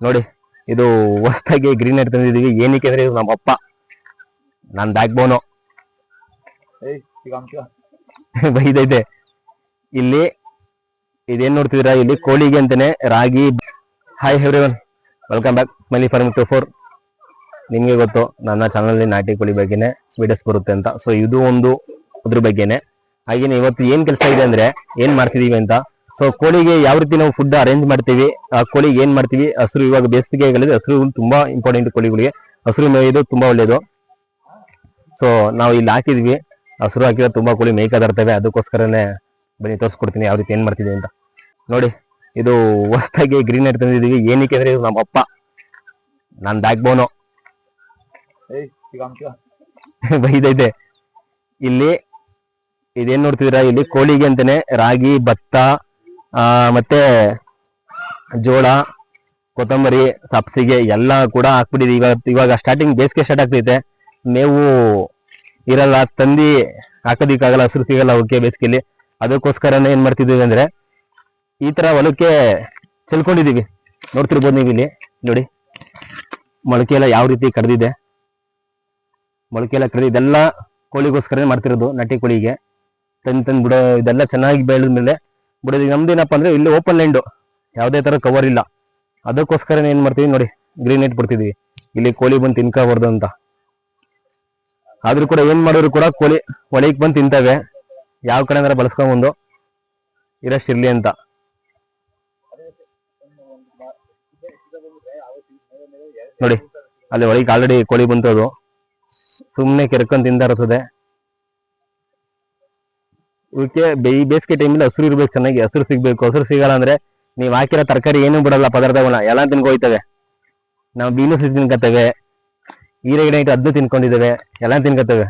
ನೋಡಿ ಇದು ಹೊಸದಾಗಿ ಗ್ರೀನ್ ನೆಟ್ ತಂದಿದೀವಿ ಏನಕ್ಕೆ ಅಂದ್ರೆ ಇದು ನಮ್ಮ ಅಪ್ಪ. ನನ್ನ ಬ್ಯಾಕ್ ಬೋನು ಬೈದೈತೆ. ಇಲ್ಲಿ ಇದೇನ್ ನೋಡ್ತಿದ್ದೀರಾ? ಇಲ್ಲಿ ಕೋಳಿಗೆ ಅಂತಾನೆ ರಾಗಿ. Hi everyone welcome back Mali farm two four ನಿಮ್ಗೆ ಗೊತ್ತು ನನ್ನ ಚಾನಲ್ ನಾಟಿ ಕೋಳಿ ಬಗ್ಗೆನೆ ವಿಡಿಯೋಸ್ ಬರುತ್ತೆ ಅಂತ. ಸೊ ಇದು ಒಂದು ಅದ್ರ ಬಗ್ಗೆನೆ. ಹಾಗೇನೆ ಇವತ್ತು ಏನ್ ಕೆಲಸ ಇದೆ ಅಂದ್ರೆ ಏನ್ ಮಾಡ್ತಿದೀವಿ ಅಂತ ಸೊ ಕೋಳಿಗೆ ಯಾವ ರೀತಿ ನಾವು ಫುಡ್ ಅರೇಂಜ್ ಮಾಡ್ತೀವಿ ಆ ಕೋಳಿಗೆ ಏನ್ ಮಾಡ್ತೀವಿ ಹಸಿರು ಇವಾಗ ಬೇಸಿಗೆಗಳಲ್ಲಿ ಹಸಿರು ತುಂಬಾ ಇಂಪಾರ್ಟೆಂಟ್ ಕೋಳಿಗಳಿಗೆ. ಹಸಿರು ಮೇಯೋದು ತುಂಬಾ ಒಳ್ಳೇದು. ಸೊ ನಾವು ಇಲ್ಲಿ ಹಾಕಿದ್ವಿ. ಹಸಿರು ಹಾಕಿದ್ರೆ ತುಂಬಾ ಕೋಳಿ ಮೇಯ್ಕಾದಿರ್ತವೆ ಅದಕ್ಕೋಸ್ಕರನೇ ಬನ್ನಿ ತೋರಿಸ್ಕೊಡ್ತೀನಿ ಯಾವ ರೀತಿ ಏನ್ ಮಾಡ್ತಿದೆ ಅಂತ. ನೋಡಿ ಇದು ಹೊಸದಾಗಿ ಗ್ರೀನ್ ತಂದಿದ್ದೀವಿ. ತಂದಿದೀವಿ ಏನಕ್ಕೆ ಅಂದ್ರೆ ಇದು ನಮ್ಮ ಅಪ್ಪ. ನನ್ನ ಬ್ಯಾಕ್ ಬೋನು ಬೈದೈತೆ. ಇಲ್ಲಿ ಇದೇನ್ ನೋಡ್ತಿದ್ರ ಇಲ್ಲಿ ಕೋಳಿಗೆ ಅಂತಾನೆ ರಾಗಿ ಭತ್ತ ಮತ್ತೆ ಜೋಳ, ಕೊತ್ತಂಬರಿ ಸಬ್ಸಿಗೆ ಎಲ್ಲ ಕೂಡ ಹಾಕ್ಬಿಟ್ಟಿದೆ. ಇವಾಗ ಇವಾಗ ಸ್ಟಾರ್ಟಿಂಗ್ ಬೇಸಿಗೆ ಸ್ಟಾರ್ಟ್ ಆಗ್ತೈತೆ. ಮೇವು ಇರಲ್ಲ, ತಂದಿ ಹಾಕೋದಿಕ್ಕಾಗಲ್ಲ ಹಸಿರು ಸಿಗಲ್ಲ ಅವಕ್ಕೆ ಬೇಸಿಗೆಲಿ. ಅದಕ್ಕೋಸ್ಕರನೇ ಏನು ಮಾಡ್ತಿದ್ದೀವಿ ಅಂದ್ರೆ, ಈ ತರ ಹೊಲಕ್ಕೆ ಚೆಲ್ಕೊಂಡಿದೀವಿ ನೋಡ್ತಿರ್ಬೋದು ನೀವು ಇಲ್ಲಿ, ನೋಡಿ. ಮೊಳಕೆ ಎಲ್ಲ ಯಾವ ರೀತಿ ಕಡ್ದಿದೆ. ಮೊಳಕೆ ಎಲ್ಲ ಕಡ್ದು ಇದೆಲ್ಲ ಕೋಳಿಗೋಸ್ಕರನೇ ಮಾಡ್ತಿರೋದು ನಟಿ ಕೋಳಿಗೆ. ತಂದು ತಂದು ಬಿಡೋ, ಇದೆಲ್ಲ ಚೆನ್ನಾಗಿ ಬೆಳೆದ ಮೇಲೆ ಬಿಡೋದು ನಮ್ದೇನಪ್ಪ ಅಂದ್ರೆ ಇಲ್ಲಿ ಓಪನ್ ಲ್ಯಾಂಡ್ ಯಾವುದೇ ತರ ಕವರ್ ಇಲ್ಲ. ಅದಕ್ಕೋಸ್ಕರ ಏನ್ ಮಾಡ್ತೀವಿ ನೋಡಿ ಗ್ರೀನ್ ನೆಟ್ ಬಿಡ್ತಿದೀವಿ. ಇಲ್ಲಿ ಕೋಳಿ ಬಂದು ತಿನ್ಕೋಬಾರ್ದು ಅಂತ. ಆದ್ರೂ ಕೂಡ ಏನ್ ಮಾಡೋರು ಕೂಡ ಕೋಳಿ ಒಳಗೆ ಬಂದು ತಿಂತವೆ. ಯಾವ ಕಡೆ ಅಂದ್ರೆ ಬಳಸ್ಕೊಂಬಂದು ಇರಷ್ಟಿರ್ಲಿ ಅಂತ. ನೋಡಿ, ಅಲ್ಲಿ ಒಳಗೆ ಆಲ್ರೆಡಿ ಕೋಳಿ ಬಂತದು. ಸುಮ್ಮನೆ ಕೆರ್ಕೊಂಡ್ ತಿಂತಾ ಇರ್ತದೆ. ಇವಕ್ಕೆ ಈ ಬೇಸಿಗೆ ಟೈಮಲ್ಲಿ ಹಸಿರು ಇರ್ಬೇಕು ಚೆನ್ನಾಗಿ, ಹಸಿರು ಸಿಗ್ಬೇಕು. ಹಸಿರು ಸಿಗಲ್ಲ ಅಂದ್ರೆ ನೀವು ಹಾಕಿರೋ ತರಕಾರಿ ಏನೂ ಬಿಡಲ್ಲ ಪದಾರ್ಥಗಳನ್ನ ಎಲ್ಲ ತಿನ್ಕೋಯ್ತವೆ. ನಾವು ಬೀನು ತಿನ್ಕತ್ತವೆ ಹೀರೆ ಗಿಡ ಇಟ್ಟು ಅದನ್ನು ತಿನ್ಕೊಂಡಿದ್ದೇವೆ. ಎಲ್ಲ ತಿನ್ಕತ್ತವೆ